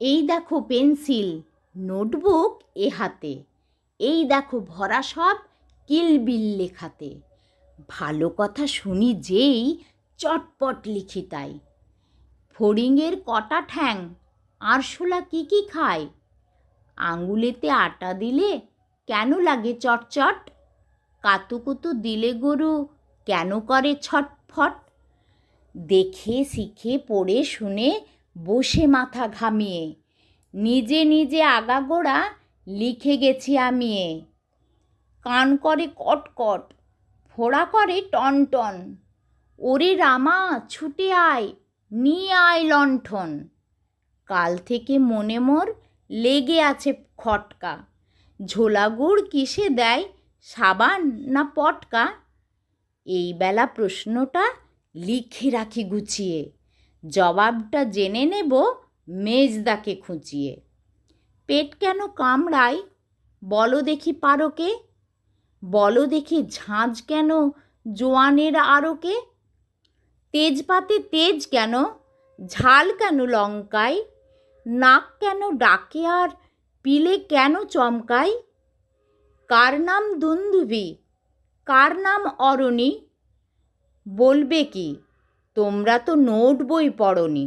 এই দেখো pencil, notebook এ হাতে। এই দেখো ভরা সব কিলবিল লেখাতে। ভালো কথা শুনি যেই চটপট লিখি তাই। ফড়িংয়ের কটা ঠ্যাং, আরশোলা কি কি খায়? আঙুলেতে আটা দিলে কেন লাগে চটচট? কাতুকুতু দিলে গরু কেন করে ছটফট? দেখে শিখে পড়ে শুনে বসে মাথা ঘামিয়ে। নিজে নিজে আগাগোড়া লিখে গেছি আমি। কান করে কটকট ফোড়া করে টনটন ওরে রামা ছুটে আয়, নিয়ে আয় লণ্ঠন। কাল থেকে মনে মোর লেগে আছে খটকা। ঝোলা গুড় কিসে দেয়, সাবান না পটকা? এই বেলা প্রশ্নটা লিখে রাখি গুছিয়ে। জবাবটা জেনে নেব মেজদাকে খুঁচিয়ে পেট কেন কামড়ায়? বলো দেখি পারকে। বলো দেখি ঝাঁঝ কেন জোয়ানের আরকে তেজপাতে তেজ কেন? ঝাল কেন লঙ্কায়? নাক কেন ডাকে আর পিলে কেন চমকায়? কার নাম দুন্দুবি কার নাম অরণি? বলবে কি? তোমরা তো নোট বই পড়নি।